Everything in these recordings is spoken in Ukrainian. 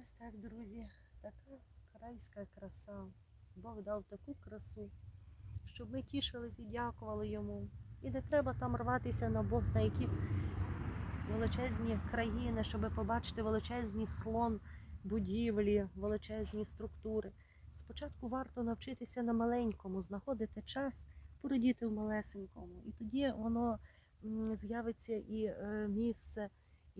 Ось так, друзі, така крайська краса. Бог дав таку красу, щоб ми тішились і дякували йому. І не треба там рватися на Бог на які величезні країни, щоб побачити величезний слон, будівлі, величезні структури. Спочатку варто навчитися на маленькому, знаходити час, порадіти в малесенькому. І тоді воно з'явиться і е, місце,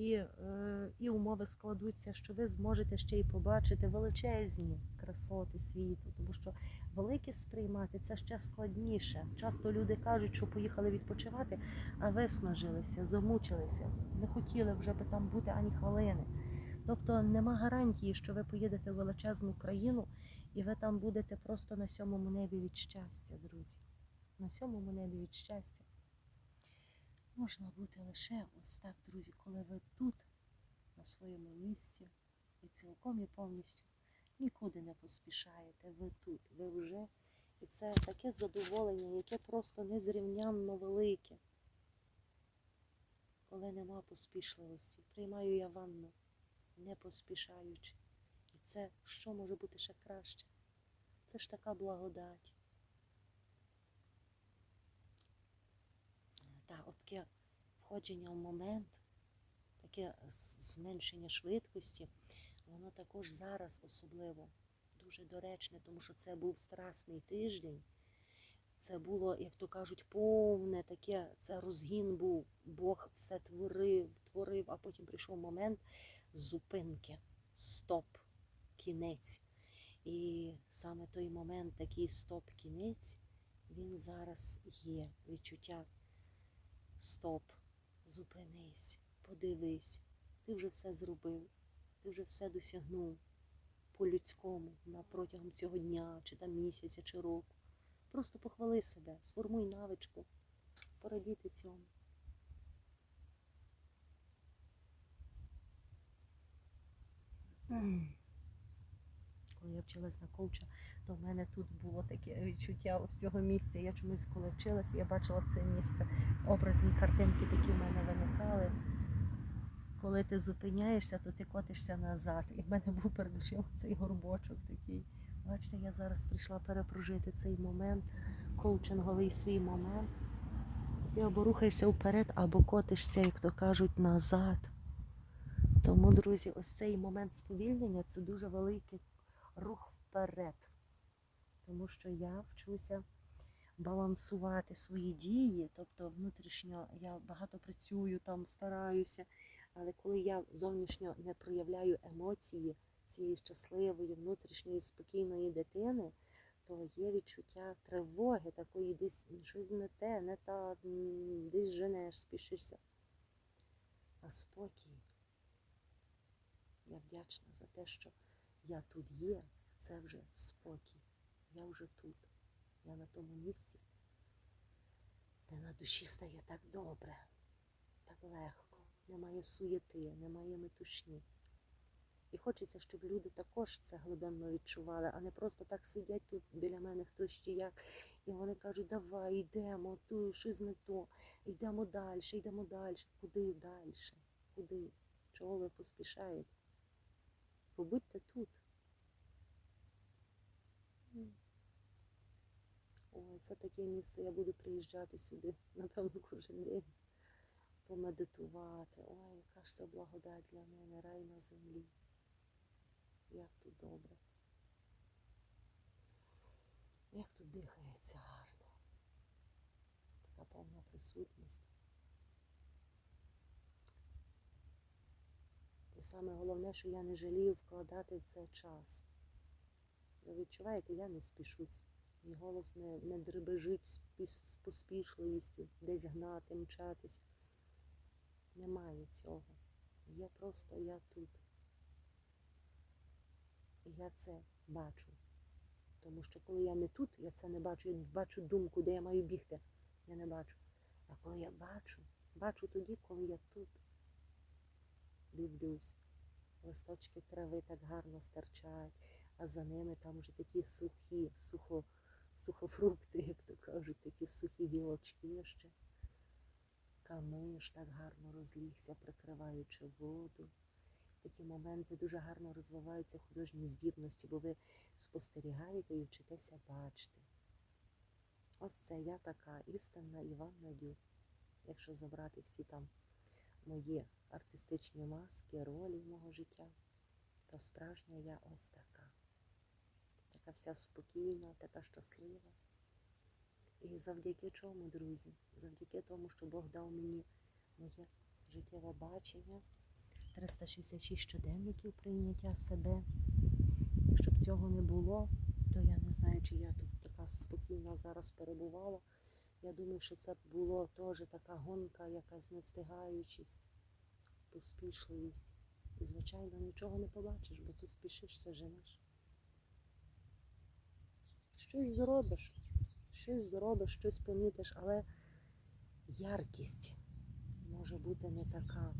і, е, і умови складуться, що ви зможете ще й побачити величезні красоти світу, тому що велике сприймати це ще складніше. Часто люди кажуть, що поїхали відпочивати, а виснажилися, замучилися, не хотіли вже би там бути ані хвилини. Тобто нема гарантії, що ви поїдете в величезну країну і ви там будете просто на сьомому небі від щастя, друзі. На сьомому небі від щастя. Можна бути лише ось так, друзі, коли ви тут, на своєму місці, і цілком і повністю нікуди не поспішаєте. Ви тут, ви вже. І це таке задоволення, яке просто незрівнянно велике. Коли нема поспішливості, приймаю я ванну, не поспішаючи. І це що може бути ще краще? Це ж така благодать. Так, от таке входження в момент, таке зменшення швидкості, воно також зараз особливо дуже доречне, тому що це був страсний тиждень. Це було, як то кажуть, повне таке, це розгін був. Бог все творив, творив, а потім прийшов момент зупинки, стоп, кінець. І саме той момент, такий стоп-кінець, він зараз є. Відчуття стоп, зупинись, подивись, ти вже все зробив, ти вже все досягнув по-людському протягом цього дня, чи там місяця, чи року. Просто похвали себе, сформуй навичку, порадіти цьому. М. Коли я вчилась на коуча, то в мене тут було таке відчуття з цього місця. Я чомусь, коли вчилась, я бачила це місце. Образні картинки такі в мене виникали. Коли ти зупиняєшся, то ти котишся назад. І в мене був перед очима цей горбочок такий. Бачите, я зараз прийшла перепрожити цей момент, коучинговий свій момент. Ти або рухаєшся вперед, або котишся, як то кажуть, назад. Тому, друзі, ось цей момент сповільнення це дуже великий рух вперед. Тому що я вчуся балансувати свої дії, тобто внутрішньо я багато працюю, там стараюся, але коли я зовнішньо не проявляю емоції цієї щасливої, внутрішньої, спокійної дитини, то є відчуття тривоги, такої десь щось не те, не так, десь женеш, спішишся. А спокій. Я вдячна за те, що я тут є, це вже спокій. Я вже тут, я на тому місці, де на душі стає так добре, так легко, немає суєти, немає метушні. І хочеться, щоб люди також це глибинно відчували, а не просто так сидять тут біля мене хтось ще як, і вони кажуть, давай, йдемо, ту, щось не то, йдемо далі, йдемо далі. Куди далі? Куди? Чого ви поспішаєте? Побудьте тут. Ой, це таке місце, я буду приїжджати сюди, напевно, кожен день. Помедитувати. Ой, яка ж це благодать для мене, рай на землі. Як тут добре. Як тут дихається гарно. Така повна присутність. І саме головне, що я не жалію вкладати в це час. Ви відчуваєте, я не спішусь. Мій голос не, не дребежить з з поспішливістю, десь гнати, мчатись. Немає цього. Є просто я тут. І я це бачу. Тому що коли я не тут, я це не бачу. Я бачу думку, де я маю бігти. Я не бачу. А коли я бачу, бачу тоді, коли я тут дивлюсь. Листочки трави так гарно стирчать, а за ними там вже такі сухі, сухо, сухофрукти, як то кажуть, такі сухі гілочки ще. Камиш так гарно розлігся, прикриваючи воду. такі моменти дуже гарно розвиваються художні здібності, бо ви спостерігаєте і вчитеся бачити. Ось це я така істинна Іванна Дюк. Якщо забрати всі там мої артистичні маски, ролі мого життя, то справжня я ось така. Така вся спокійна, така щаслива. І завдяки чому, друзі? Завдяки тому, що Бог дав мені моє життєве бачення, 366 щоденників прийняття себе. Якщо б цього не було, то я не знаю, чи я тут така спокійна зараз перебувала. Я думаю, що це було теж така гонка, якась невстигаючість, поспішливість. І, звичайно, нічого не побачиш, бо ти спішишся, женеш. Щось зробиш, щось зробиш, щось помітиш, але яркість може бути не така.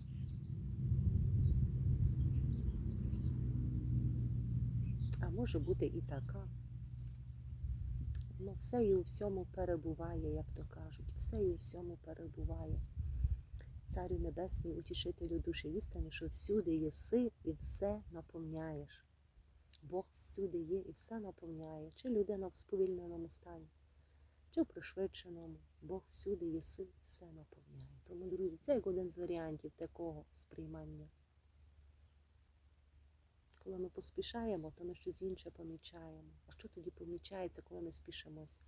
А може бути і така. Ну, все і у всьому перебуває, як то кажуть, все і у всьому перебуває. Царю Небесний, утішителю душі істини, що всюди єси і все наповняєш. Бог всюди є і все наповняє, чи людина в сповільненому стані, чи в пришвидшеному. Бог всюди єси, все наповняє. Тому, друзі, це як один з варіантів такого сприймання. Коли ми поспішаємо, то ми щось інше помічаємо. А що тоді помічається, коли ми спішимось?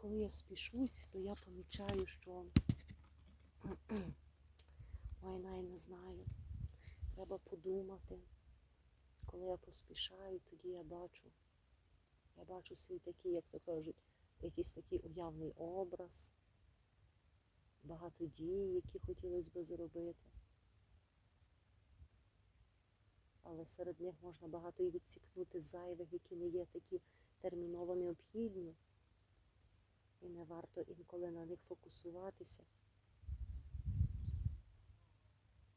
Коли я спішусь, то я помічаю, що ой, най не знаю. Треба подумати. Коли я поспішаю, тоді я бачу. Я бачу свій такий, як то кажуть, якийсь такий уявний образ, багато дій, які хотілося би зробити. Але серед них можна багато і відсікнути зайвих, які не є такі терміново необхідні. І не варто інколи на них фокусуватися,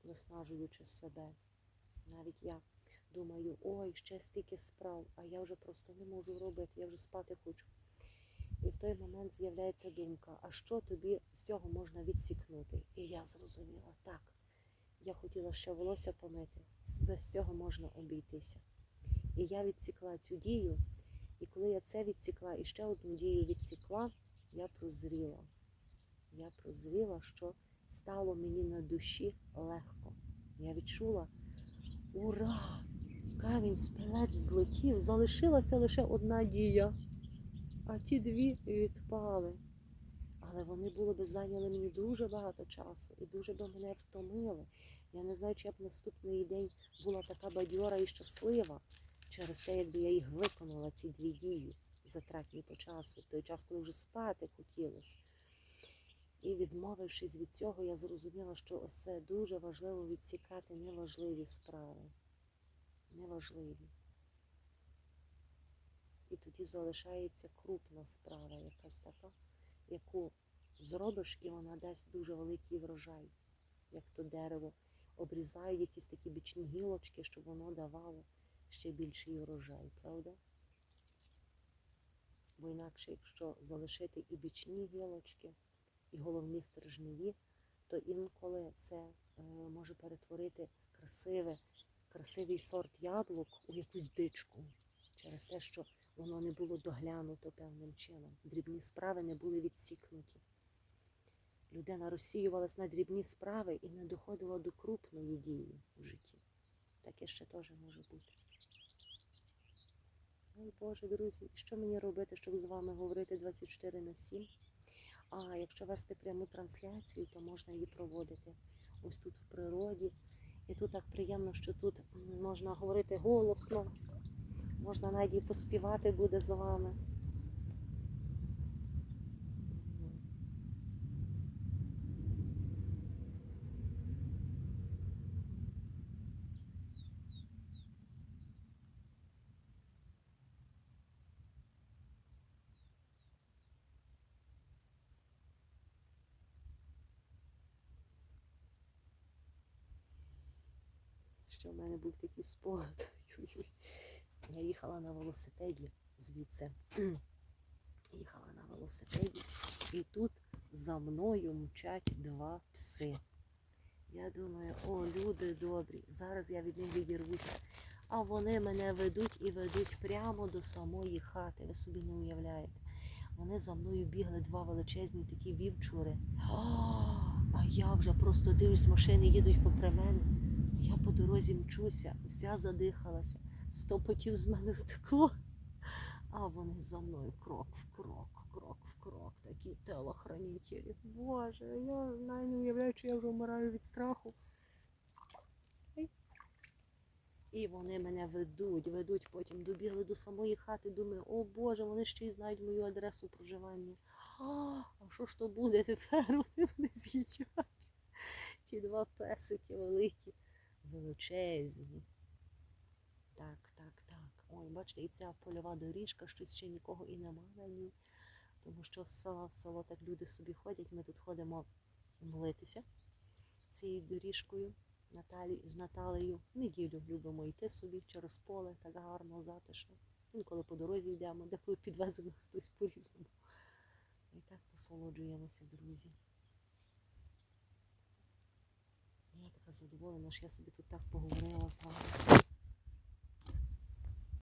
виснажуючи себе. Навіть я думаю, ой, ще стільки справ, а я вже просто не можу робити, я вже спати хочу. І в той момент з'являється думка, а що тобі з цього можна відсікнути? І я зрозуміла, так, я хотіла ще волосся помити, без цього можна обійтися. І я відсікла цю дію, і коли я це відсікла і ще одну дію відсікла, я прозріла. Я прозріла, що стало мені на душі легко. Я відчула, ура! Камінь з плеч злетів, залишилася лише одна дія, а ті дві відпали. Але вони було би зайняли мені дуже багато часу і дуже би мене втомили. Я не знаю, чи я б наступний день була така бадьора і щаслива через те, якби я їх виконала, ці дві дії затратні по часу, в той час, коли вже спати хотілося. І відмовившись від цього, я зрозуміла, що ось це дуже важливо відсікати неважливі справи. Неважливі. І тоді залишається крупна справа, якась така, яку зробиш, і вона дасть дуже великий врожай, як то дерево. Обрізають якісь такі бічні гілочки, щоб воно давало ще більший урожай, правда? Бо інакше, якщо залишити і бічні гілочки, і головні стержневі, то інколи це е, може перетворити красиве, красивий сорт яблук у якусь бичку через те, що воно не було доглянуто певним чином. Дрібні справи не були відсікнуті. Людина розсіювалась на дрібні справи і не доходила до крупної дії в житті. Таке ще теж може бути. Ой Боже, друзі, що мені робити, щоб з вами говорити 24 на 7? А якщо вести пряму трансляцію, то можна її проводити ось тут в природі. І тут так приємно, що тут можна говорити голосно, можна навіть і поспівати буде з вами. Ще в мене був такий спогад. Я їхала на велосипеді звідси. Їхала на велосипеді, і тут за мною мчать два пси. Я думаю, о, люди добрі, зараз я від них відірвуся. А вони мене ведуть і ведуть прямо до самої хати. Ви собі не уявляєте. Вони за мною бігли два величезні такі вівчури. А я вже просто дивлюсь, машини їдуть попри мене. Я дорозі мчуся, вся задихалася, сто потів з мене стекло. А вони за мною крок в крок, крок в крок, такі телохранителі. Боже, я навіть не уявляю, що я вже вмираю від страху. І вони мене ведуть, ведуть, потім добігли до самої хати. Думаю, о Боже, вони ще й знають мою адресу проживання. А, а що ж то буде тепер? Вони мене з'їдять. Ті два песики великі, величезні. Так, так, так. Ой, бачите, і ця польова доріжка, щось ще нікого і нема на ній. Тому що з села в село так люди собі ходять. Ми тут ходимо молитися цією доріжкою. Наталі, з Наталею неділю любимо йти собі через поле, так гарно, затишно. Інколи по дорозі йдемо, деколи підвеземо хтось по-різному. І так насолоджуємося, друзі. Я така задоволена, що я собі тут так поговорила з вами.